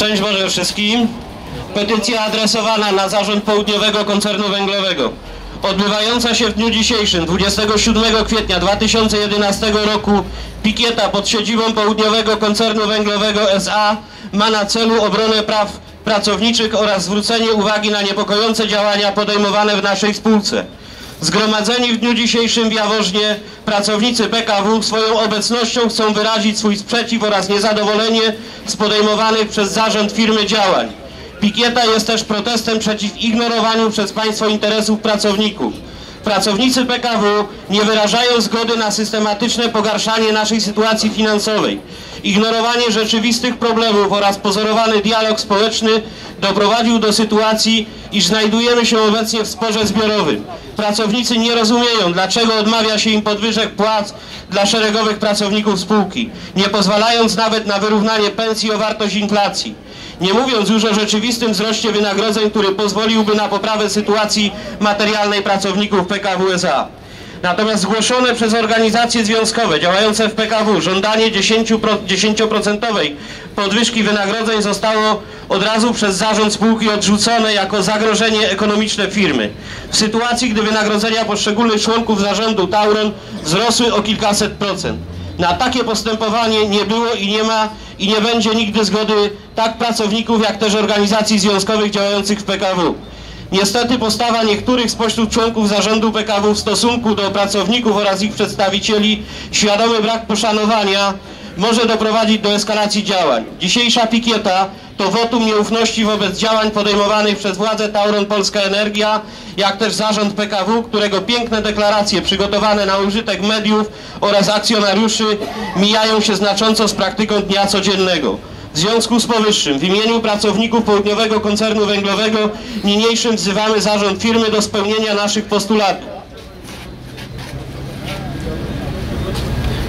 Szczęść Boże wszystkim. Petycja adresowana na zarząd Południowego Koncernu Węglowego. Odbywająca się w dniu dzisiejszym, 27 kwietnia 2011 roku, pikieta pod siedzibą Południowego Koncernu Węglowego SA ma na celu obronę praw pracowniczych oraz zwrócenie uwagi na niepokojące działania podejmowane w naszej spółce. Zgromadzeni w dniu dzisiejszym w Jaworznie pracownicy PKW swoją obecnością chcą wyrazić swój sprzeciw oraz niezadowolenie z podejmowanych przez zarząd firmy działań. Pikieta jest też protestem przeciw ignorowaniu przez państwo interesów pracowników. Pracownicy PKW nie wyrażają zgody na systematyczne pogarszanie naszej sytuacji finansowej. Ignorowanie rzeczywistych problemów oraz pozorowany dialog społeczny doprowadził do sytuacji, iż znajdujemy się obecnie w sporze zbiorowym. Pracownicy nie rozumieją, dlaczego odmawia się im podwyżek płac dla szeregowych pracowników spółki, nie pozwalając nawet na wyrównanie pensji o wartość inflacji. Nie mówiąc już o rzeczywistym wzroście wynagrodzeń, który pozwoliłby na poprawę sytuacji materialnej pracowników PKW. Natomiast zgłoszone przez organizacje związkowe działające w PKW żądanie 10% podwyżki wynagrodzeń zostało od razu przez zarząd spółki odrzucone jako zagrożenie ekonomiczne firmy. W sytuacji, gdy wynagrodzenia poszczególnych członków zarządu Tauron wzrosły o kilkaset procent. Na takie postępowanie nie było i nie ma i nie będzie nigdy zgody tak pracowników, jak też organizacji związkowych działających w PKW. Niestety postawa niektórych spośród członków zarządu PKW w stosunku do pracowników oraz ich przedstawicieli, świadomy brak poszanowania, może doprowadzić do eskalacji działań. Dzisiejsza pikieta to wotum nieufności wobec działań podejmowanych przez władze Tauron Polska Energia, jak też zarząd PKW, którego piękne deklaracje przygotowane na użytek mediów oraz akcjonariuszy mijają się znacząco z praktyką dnia codziennego. W związku z powyższym w imieniu pracowników Południowego Koncernu Węglowego niniejszym wzywamy zarząd firmy do spełnienia naszych postulatów.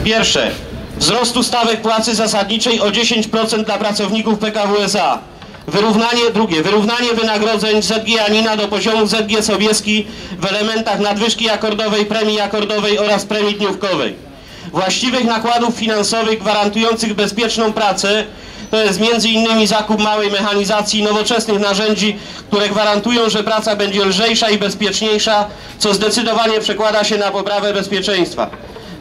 Pierwsze, wzrostu stawek płacy zasadniczej o 10% dla pracowników PKW SA. Wyrównanie, drugie, wyrównanie wynagrodzeń ZG Janina do poziomu ZG Sobieski w elementach nadwyżki akordowej, premii akordowej oraz premii dniówkowej. Właściwych nakładów finansowych gwarantujących bezpieczną pracę to jest innymi zakup małej mechanizacji i nowoczesnych narzędzi, które gwarantują, że praca będzie lżejsza i bezpieczniejsza, co zdecydowanie przekłada się na poprawę bezpieczeństwa.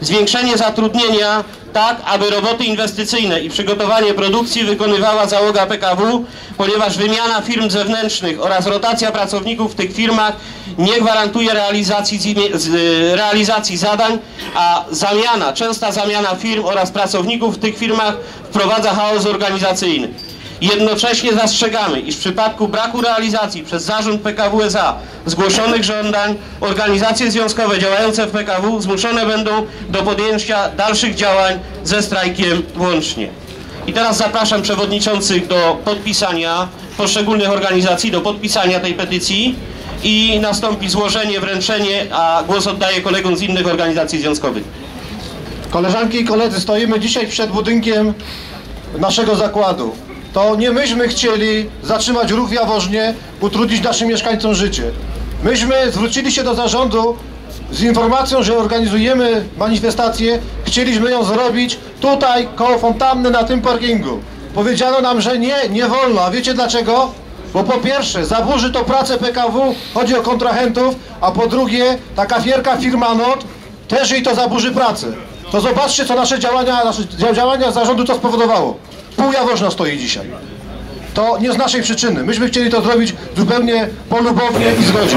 Zwiększenie zatrudnienia tak, aby roboty inwestycyjne i przygotowanie produkcji wykonywała załoga PKW, ponieważ wymiana firm zewnętrznych oraz rotacja pracowników w tych firmach nie gwarantuje realizacji, realizacji zadań, a zamiana, częsta zamiana firm oraz pracowników w tych firmach wprowadza chaos organizacyjny. Jednocześnie zastrzegamy, iż w przypadku braku realizacji przez zarząd PKW SA zgłoszonych żądań organizacje związkowe działające w PKW zmuszone będą do podjęcia dalszych działań ze strajkiem włącznie. I teraz zapraszam przewodniczących do podpisania poszczególnych organizacji, do podpisania tej petycji i nastąpi złożenie, wręczenie, a głos oddaję kolegom z innych organizacji związkowych. Koleżanki i koledzy, stoimy dzisiaj przed budynkiem naszego zakładu. To nie myśmy chcieli zatrzymać ruch w Jaworznie, utrudnić naszym mieszkańcom życie. Myśmy zwrócili się do zarządu z informacją, że organizujemy manifestację. Chcieliśmy ją zrobić tutaj, koło fontanny, na tym parkingu. Powiedziano nam, że nie, nie wolno. A wiecie dlaczego? Bo po pierwsze, zaburzy to pracę PKW, chodzi o kontrahentów, a po drugie, taka wielka firma NOT też jej to zaburzy pracę. To zobaczcie, co nasze działania, nasze działania zarządu to spowodowało. Pół Jaworzna stoi dzisiaj. To nie z naszej przyczyny. Myśmy chcieli to zrobić zupełnie polubownie i zgodzie.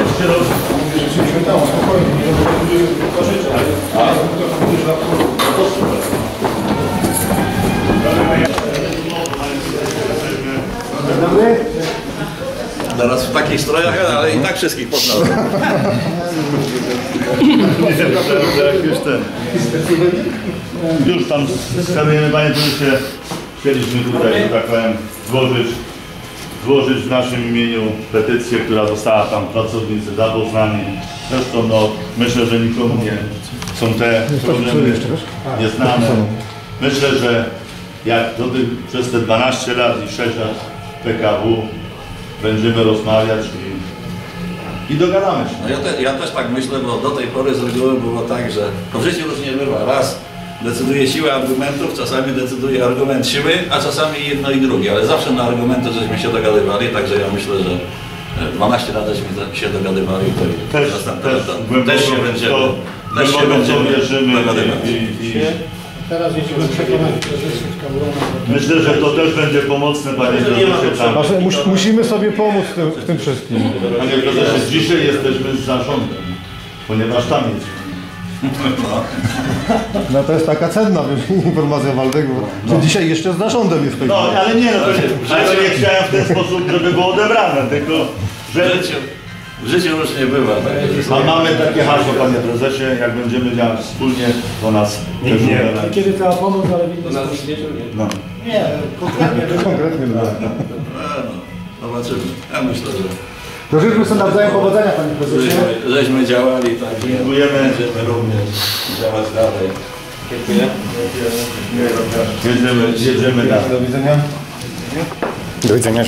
Teraz w takich strojach, ale i tak wszystkich poznałem. Już ten. Już tam skarbujemy panie prezesie. Chcieliśmy tutaj, że tak powiem, złożyć, złożyć w naszym imieniu petycję, która została tam pracownicy zapoznani. Zresztą no, myślę, że nikomu nie są te problemy nieznane. Myślę, że jak do tych, przez te 12 lat i 6 lat PKW będziemy rozmawiać i, i dogadamy się. No ja, te, ja też tak myślę, bo do tej pory z reguły było tak, że w życiu różnie bywa. Raz decyduje siła argumentów, czasami decyduje argument siły, a czasami jedno i drugie, ale zawsze na argumenty żeśmy się dogadywali, także ja myślę, że e, 12 lat żeśmy się dogadywali, to i Też, następne też, głęboko też się w będziemy, to, też się będziemy wierzymy dogadywać. i, i, i Teraz że jest Kamerona. myślę, że to też będzie pomocne, panie prezesie. Tam. Mus, musimy sobie pomóc w tym, w tym wszystkim. Panie prezesie, dzisiaj jesteśmy z zarządem, ponieważ tam jest. No to jest taka cenna informacja Waldego, że dzisiaj jeszcze z zarządem jesteśmy. No, ale nie, no to nie, ale nie chciałem w ten sposób, żeby było odebrane, tylko W że życiu, w życiu już nie bywa. Tak? ma, mamy takie hasło, panie prezesie, jak będziemy działać wspólnie, to nas też uda. Kiedy trzeba pomóc, ale w inny sposób. No. Nie, konkretnie. Konkretnie. no. No, zobaczymy. Ja myślę, że To życzmy sobie nawzajem powodzenia, panie prezesie. żeśmy, żeśmy działali tak. Dziękujemy. Będziemy również działać dalej. Jedziemy, jedziemy dalej. Do widzenia. Do widzenia.